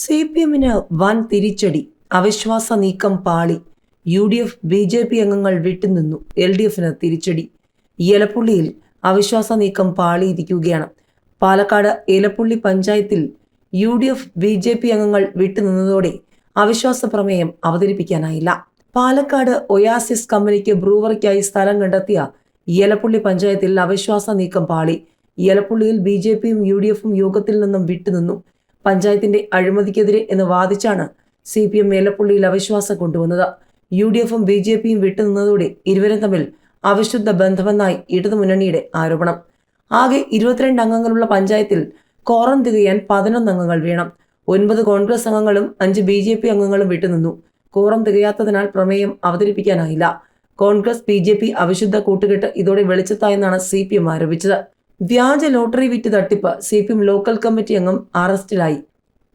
C P എമ്മിന് വൻ തിരിച്ചടി അവിശ്വാസ നീക്കം പാളി. U D F B J P അംഗങ്ങൾ വിട്ടുനിന്നു. എൽ ഡി എഫിന് തിരിച്ചടി. ഏലപ്പുള്ളിയിൽ അവിശ്വാസ നീക്കം പാളിയിരിക്കുകയാണ്. പാലക്കാട് ഏലപ്പുള്ളി പഞ്ചായത്തിൽ U D F B J P അംഗങ്ങൾ വിട്ടുനിന്നതോടെ അവിശ്വാസ പ്രമേയം അവതരിപ്പിക്കാനായില്ല. പാലക്കാട് ഒയാസിസ് കമ്പനിക്ക് ബ്രൂവറിക്കായി സ്ഥലം കണ്ടെത്തിയ ഏലപ്പുള്ളി പഞ്ചായത്തിൽ അവിശ്വാസ നീക്കം പാളി. ഏലപ്പുള്ളിയിൽ ബി ജെ പിയും യു ഡി എഫും യോഗത്തിൽ നിന്നും വിട്ടുനിന്നു. പഞ്ചായത്തിന്റെ അഴിമതിക്കെതിരെ എന്ന് വാദിച്ചാണ് സി പി എം മേലപ്പള്ളിയിൽ അവിശ്വാസം കൊണ്ടുവന്നത്. യു ഡി എഫും ബി ജെ പിയും വിട്ടുനിന്നതോടെ ഇരുവരും തമ്മിൽ അവിശുദ്ധ ബന്ധമെന്നായി ഇടതുമുന്നണിയുടെ ആരോപണം. ആകെ ഇരുപത്തിരണ്ട് അംഗങ്ങളുള്ള പഞ്ചായത്തിൽ കോറം തികയാൻ പതിനൊന്ന് അംഗങ്ങൾ വേണം. ഒൻപത് കോൺഗ്രസ് അംഗങ്ങളും അഞ്ച് ബി ജെ പി അംഗങ്ങളും വിട്ടുനിന്നു. കോറം തികയാത്തതിനാൽ പ്രമേയം അവതരിപ്പിക്കാനായില്ല. കോൺഗ്രസ് ബി ജെ പി അവിശുദ്ധ കൂട്ടുകെട്ട് ഇതോടെ വെളിച്ചത്തായെന്നാണ് സി പി എം ആരോപിച്ചത്. വ്യാജ ലോട്ടറി വിറ്റ് തട്ടിപ്പ് C P M local committee അംഗം അറസ്റ്റിലായി.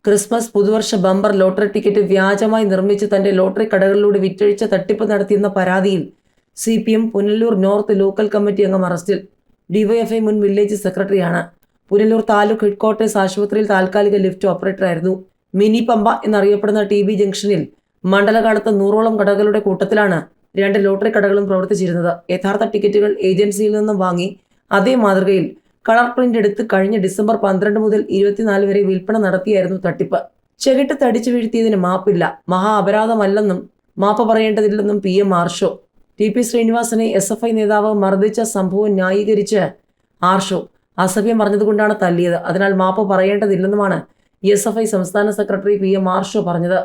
ക്രിസ്മസ് പുതുവർഷ ബമ്പർ ലോട്ടറി ടിക്കറ്റ് വ്യാജമായി നിർമ്മിച്ച് തന്റെ ലോട്ടറി കടകളിലൂടെ വിറ്റഴിച്ച തട്ടിപ്പ് നടത്തിയെന്ന പരാതിയിൽ C P M Punalur north local committee അംഗം അറസ്റ്റിൽ. ഡിവൈഎഫ്ഐ മുൻ വില്ലേജ് സെക്രട്ടറിയാണ്. പുനലൂർ താലൂക്ക് ഹെഡ്ക്വാർട്ടേഴ്സ് ആശുപത്രിയിൽ താൽക്കാലിക ലിഫ്റ്റ് ഓപ്പറേറ്ററായിരുന്നു. മിനി പമ്പ എന്നറിയപ്പെടുന്ന ടി ബി ജംഗ്ഷനിൽ മണ്ഡലകാലത്ത് നൂറോളം കടകളുടെ കൂട്ടത്തിലാണ് രണ്ട് ലോട്ടറി കടകളും പ്രവർത്തിച്ചിരുന്നത്. യഥാർത്ഥ ടിക്കറ്റുകൾ ഏജൻസിയിൽ നിന്നും വാങ്ങി അതേ മാതൃകയിൽ കളർ പ്രിന്റ് എടുത്ത് കഴിഞ്ഞ ഡിസംബർ പന്ത്രണ്ട് മുതൽ ഇരുപത്തിനാല് വരെ വിൽപ്പന നടത്തിയായിരുന്നു തട്ടിപ്പ്. ചെകിട്ട് തടിച്ചു വീഴ്ത്തിയതിന് മാപ്പില്ല. മഹാ അപരാധമല്ലെന്നും മാപ്പ് പറയേണ്ടതില്ലെന്നും P M Arsho. T P ശ്രീനിവാസനെ S F I നേതാവ് മർദ്ദിച്ച സംഭവം ന്യായീകരിച്ച് ആർഷോ അസഭ്യം പറഞ്ഞതുകൊണ്ടാണ് തല്ലിയത്. അതിനാൽ മാപ്പ് പറയേണ്ടതില്ലെന്നുമാണ് എസ് എഫ് ഐ സംസ്ഥാന സെക്രട്ടറി പി എം ആർഷോ പറഞ്ഞത്.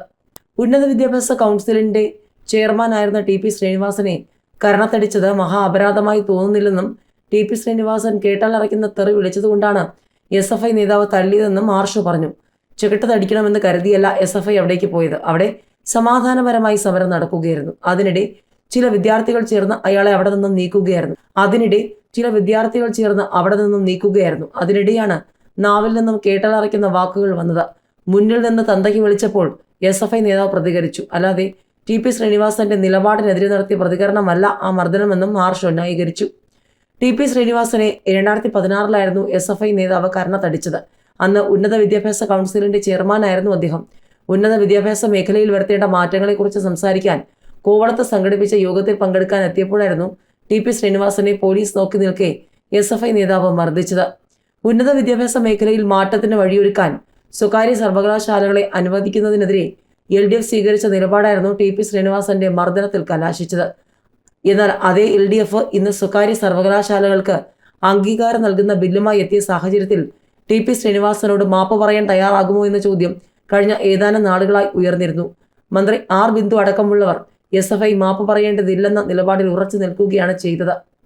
ഉന്നത വിദ്യാഭ്യാസ കൗൺസിലിന്റെ ചെയർമാനായിരുന്ന ടി പി ശ്രീനിവാസനെ കരണത്തടിച്ചത് മഹാ അപരാധമായി തോന്നുന്നില്ലെന്നും ടി പി ശ്രീനിവാസൻ കേട്ടാലറയ്ക്കുന്ന തെറി വിളിച്ചതുകൊണ്ടാണ് എസ് എഫ് ഐ നേതാവ് തള്ളിയതെന്നും ആർഷോ പറഞ്ഞു. ചെകിട്ട് തടിക്കണമെന്ന് കരുതിയല്ല എസ് എഫ് ഐ അവിടേക്ക് പോയത്. അവിടെ സമാധാനപരമായി സമരം നടക്കുകയായിരുന്നു. അതിനിടെ ചില വിദ്യാർത്ഥികൾ ചേർന്ന് അയാളെ അവിടെ നിന്നും നീക്കുകയായിരുന്നു. അതിനിടെ ചില വിദ്യാർത്ഥികൾ ചേർന്ന് അവിടെ നിന്നും നീക്കുകയായിരുന്നു. അതിനിടെയാണ് നാവിൽ നിന്നും കേട്ടലറയ്ക്കുന്ന വാക്കുകൾ വന്നത്. മുന്നിൽ നിന്ന് തന്തയ്ക്ക് വിളിച്ചപ്പോൾ എസ് എഫ് ഐ നേതാവ് പ്രതികരിച്ചു. അല്ലാതെ ടി പി ശ്രീനിവാസന്റെ നിലപാടിനെതിരെ നടത്തിയ പ്രതികരണമല്ല ആ മർദ്ദനമെന്നും മാർഷ് ന്യായീകരിച്ചു. ടി പി ശ്രീനിവാസനെ രണ്ടായിരത്തി പതിനാറിലായിരുന്നു എസ് എഫ് ഐ നേതാവ് കരണത്തടിച്ചത്. അന്ന് ഉന്നത വിദ്യാഭ്യാസ കൗൺസിലിന്റെ ചെയർമാനായിരുന്നു അദ്ദേഹം. ഉന്നത വിദ്യാഭ്യാസ മേഖലയിൽ വരുത്തേണ്ട മാറ്റങ്ങളെക്കുറിച്ച് സംസാരിക്കാൻ കോവളത്ത് സംഘടിപ്പിച്ച യോഗത്തിൽ പങ്കെടുക്കാൻ എത്തിയപ്പോഴായിരുന്നു ടി പി ശ്രീനിവാസനെ പോലീസ് നോക്കി നിൽക്കെ എസ് എഫ് ഐ നേതാവ് മർദ്ദിച്ചത്. ഉന്നത വിദ്യാഭ്യാസ മേഖലയിൽ മാറ്റത്തിന് വഴിയൊരുക്കാൻ സ്വകാര്യ സർവകലാശാലകളെ അനുവദിക്കുന്നതിനെതിരെ എൽ ഡി എഫ് സ്വീകരിച്ച നിലപാടായിരുന്നു ടി പി ശ്രീനിവാസന്റെ മർദ്ദനത്തിൽ കലാശിച്ചത്. എന്നാൽ അതേ എൽ ഡി എഫ് ഇന്ന് സ്വകാര്യ സർവകലാശാലകൾക്ക് അംഗീകാരം നൽകുന്ന ബില്ലുമായി എത്തിയ സാഹചര്യത്തിൽ ടി പി ശ്രീനിവാസനോട് മാപ്പ് പറയാൻ തയ്യാറാകുമോ എന്ന ചോദ്യം കഴിഞ്ഞ ഏതാനും നാളുകളായി ഉയർന്നിരുന്നു. മന്ത്രി ആർ ബിന്ദു അടക്കമുള്ളവർ എസ് എഫ് ഐ മാപ്പ് പറയേണ്ടതില്ലെന്ന നിലപാടിൽ ഉറച്ചു നിൽക്കുകയാണ് ചെയ്തത്.